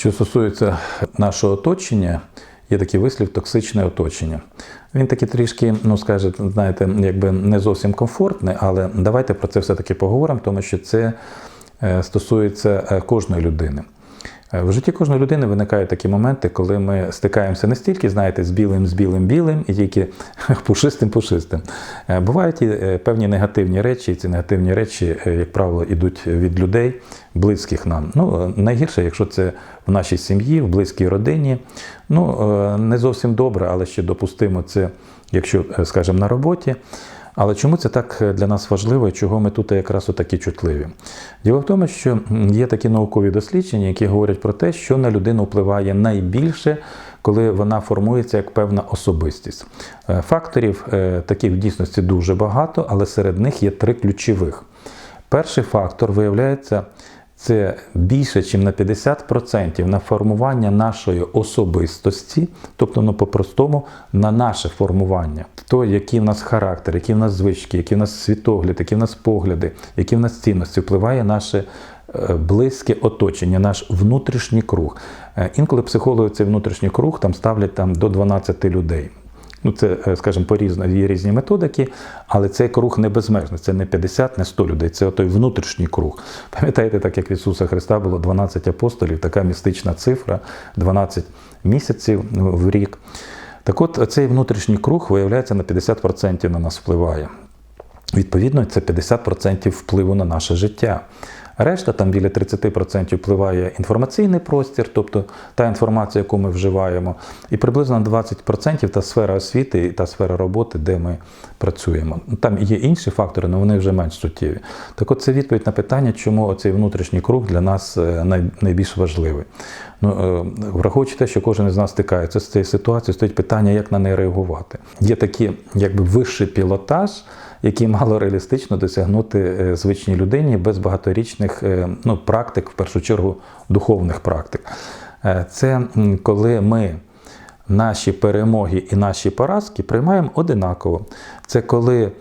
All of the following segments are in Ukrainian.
Що стосується нашого оточення, є такий вислів токсичне оточення. Він такий трішки, ну скаже, знаєте, якби не зовсім комфортний, але давайте про це все-таки поговоримо, тому що це е, стосується е, кожної людини. Е, В житті кожної людини виникають такі моменти, коли ми стикаємося не стільки, знаєте, з білим, з білим, білим, і тільки пушистим, пушистим. Е, Бувають і е, певні негативні речі, і ці негативні речі, як правило, йдуть від людей, близьких нам. Ну, найгірше, якщо це в нашій сім'ї, в близькій родині. Ну, не зовсім добре, але ще допустимо це, якщо, скажімо, на роботі. Але чому це так е, для нас важливо і чого ми тут якраз такі чутливі? Діло в тому, що є такі наукові дослідження, які говорять про те, що на людину впливає найбільше, коли вона формується як певна особистість. Е, Факторів е, таких в дійсності дуже багато, але серед них є три ключових. Перший фактор виявляється. Це більше, ніж на 50% на формування нашої особистості, тобто, ну, по-простому, на наше формування. То, який в нас характер, які в нас звички, які в нас світогляд, які в нас погляди, які в нас цінності, впливає наше е, близьке оточення, наш внутрішній круг. Е, Інколи психологи цей внутрішній круг там ставлять там, до 12 людей. Ну, це, е, скажімо, по-різно є різні методики, але цей круг не безмежний. Це не 50, не 100 людей, це той внутрішній круг. Пам'ятаєте, так як в Ісуса Христа було 12 апостолів, така містична цифра, 12 місяців в рік. Так от цей внутрішній круг, виявляється, на 50% на нас впливає. Відповідно, це 50% впливу на наше життя. Решта, там біля 30% впливає інформаційний простір, тобто та інформація, яку ми вживаємо, і приблизно на 20% та сфера освіти і та сфера роботи, де ми працюємо. Там є інші фактори, але вони вже менш суттєві. Так от це відповідь на питання, чому цей внутрішній круг для нас е, найбільш важливий. Ну, е, враховуючи те, що кожен із нас стикається з цією ситуацією, стоїть питання, як на неї реагувати. Є такий якби вищий пілотаж, який мало реалістично досягнути е, звичній людині без багаторічних е, ну, практик, в першу чергу духовних практик. Е, Це коли ми наші перемоги і наші поразки приймаємо одинаково. Це коли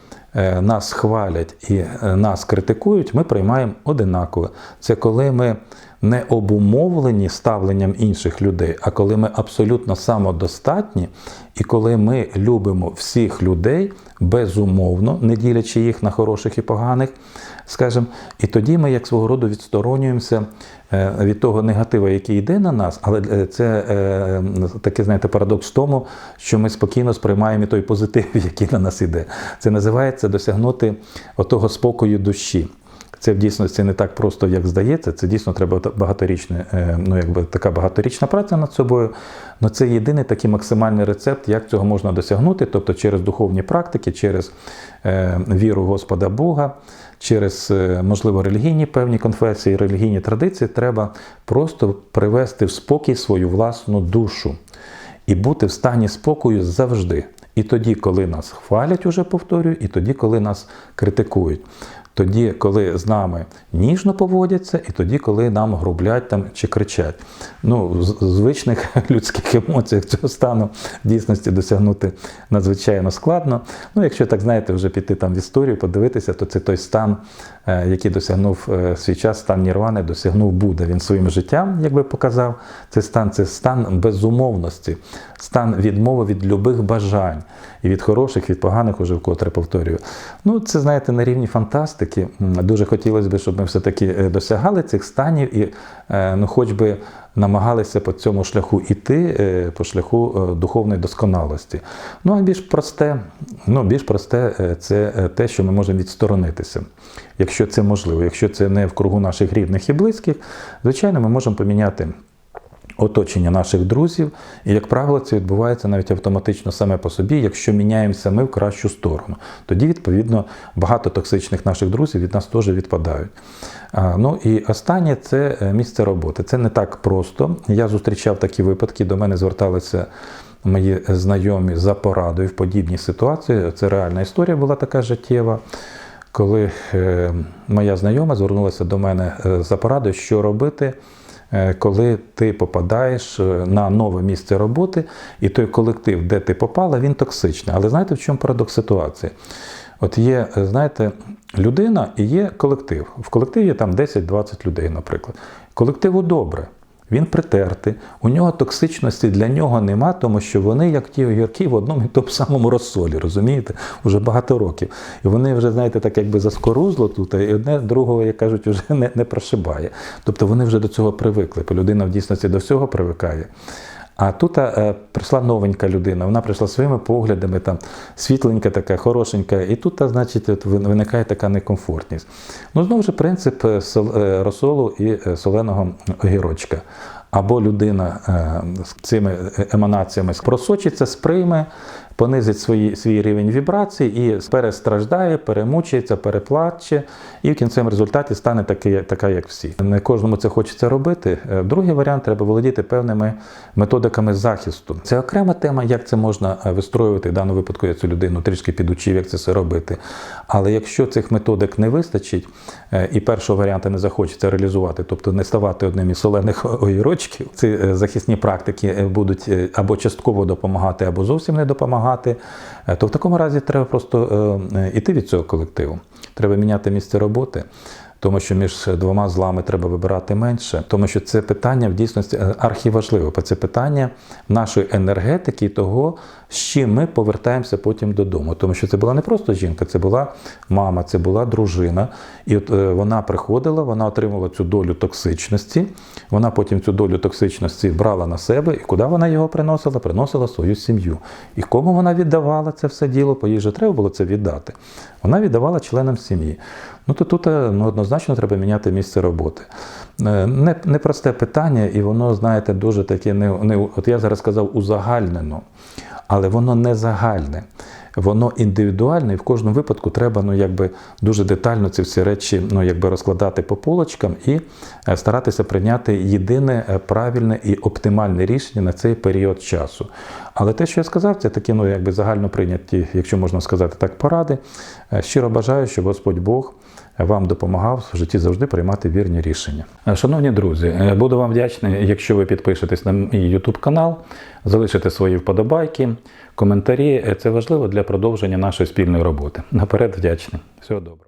нас хвалять і нас критикують, ми приймаємо одинаково. Це коли ми не обумовлені ставленням інших людей, а коли ми абсолютно самодостатні, і коли ми любимо всіх людей безумовно, не ділячи їх на хороших і поганих, скажімо, і тоді ми, як свого роду, відсторонюємося е, від того негатива, який йде на нас, але е, це е, такий, знаєте, парадокс в тому, що ми спокійно сприймаємо і той позитив, який на нас іде. Це називається досягнути отого спокою душі. Це в дійсності не так просто, як здається. Це дійсно треба багаторічне, е, ну якби така багаторічна праця над собою. Але це єдиний такий максимальний рецепт, як цього можна досягнути, тобто через духовні практики, через е, віру Господа Бога, через, е, можливо, релігійні певні конфесії, релігійні традиції, треба просто привести в спокій свою власну душу і бути в стані спокою завжди. І тоді, коли нас хвалять, уже повторюю, і тоді, коли нас критикують. Тоді, коли з нами ніжно поводяться, і тоді, коли нам грублять там чи кричать. Ну, в звичних людських емоціях цього стану в дійсності досягнути надзвичайно складно. Ну, якщо так знаєте, вже піти там в історію, подивитися, то це той стан, який досягнув е, свій час, стан Нірвани, досягнув Будда. Він своїм життям, якби показав, цей стан це стан безумовності, стан відмови від любих бажань і від хороших, від поганих, уже вкотре повторюю. Ну, це знаєте, на рівні фантастики. Дуже хотілося б, щоб ми все-таки е, досягали цих станів і, е, ну, хоч би намагалися по цьому шляху іти, е, по шляху е, духовної досконалості. Ну, а більш просте, ну, більш просте е, це е, те, що ми можемо відсторонитися. Якщо це можливо, якщо це не в кругу наших рідних і близьких, звичайно, ми можемо поміняти оточення наших друзів, і, як правило, це відбувається навіть автоматично саме по собі, якщо міняємося ми в кращу сторону. Тоді, відповідно, багато токсичних наших друзів від нас теж відпадають. Ну і останнє це е, місце роботи. Це не так просто. Я зустрічав такі випадки, до мене зверталися. Мої знайомі за порадою в подібній ситуації. Це реальна історія була така життєва коли е, моя знайома звернулася до мене е, за порадою, що робити, е, коли ти попадаєш на нове місце роботи, і той колектив, де ти попала, він токсичний. Але знаєте, в чому парадокс ситуації? От є, знаєте, людина і є колектив. В колективі там 10-20 людей, наприклад. Колективу добре. Він притертий, у нього токсичності для нього нема, тому що вони, як ті огірки, в одному і тому самому розсолі, розумієте, уже багато років. І вони вже, знаєте, так якби заскорузло тут, і одне другого, як кажуть, вже не, не прошибає. Тобто вони вже до цього привикли. Людина в дійсності до всього привикає. А тут а, прийшла новенька людина, вона прийшла своїми поглядами, там світленька така, хорошенька, і тут, а, значить, от виникає така некомфортність. Ну, знову ж принцип е, е, розсолу і е, соленого огірочка. Або людина е, з цими еманаціями просочиться, сприйме, понизить свої, свій рівень вібрацій і перестраждає, перемучається, переплаче, і в кінцевому результаті стане такий, така, як всі. Не кожному це хочеться робити. Е, Другий варіант треба володіти певними методиками захисту. Це окрема тема, як це можна е, вистроювати. В даному випадку я цю людину трішки підучив, як це все робити. Але якщо цих методик не вистачить, е, і першого варіанту не захочеться реалізувати, тобто не ставати одним із солених огірочків, ці захисні практики будуть або частково допомагати, або зовсім не допомагати, е, то в такому разі треба просто е, е, від цього колективу. Треба міняти місце роботи. Тому що між двома злами треба вибирати менше, тому що це питання в дійсності е, архіважливе, бо це питання нашої енергетики і того, з чим ми повертаємося потім додому. Тому що це була не просто жінка, це була мама, це була дружина. І от е, вона приходила, вона отримала цю долю токсичності. Вона потім цю долю токсичності брала на себе, і куди вона його приносила? Приносила свою сім'ю. І кому вона віддавала це все діло, по їй же треба було це віддати. Вона віддавала членам сім'ї. Ну то тут е, ну, однозначно треба міняти місце роботи. Е, Не, непросте питання, і воно, знаєте, дуже таке не, не от я зараз сказав узагальнено, але воно не загальне. Воно індивідуальне, і в кожному випадку треба ну, якби, дуже детально ці всі речі ну, якби, розкладати по полочкам і е, старатися прийняти єдине е, правильне і оптимальне рішення на цей період часу. Але те, що я сказав, це такі ну, якби, загально прийняті, якщо можна сказати так, поради. Щиро бажаю, щоб Господь Бог вам допомагав в житті завжди приймати вірні рішення. Е, Шановні друзі, е, буду вам вдячний, якщо ви підпишетесь на мій YouTube канал, залишите свої вподобайки, коментарі. Е, Це важливо для продовження нашої спільної роботи. Наперед вдячний. Всього доброго.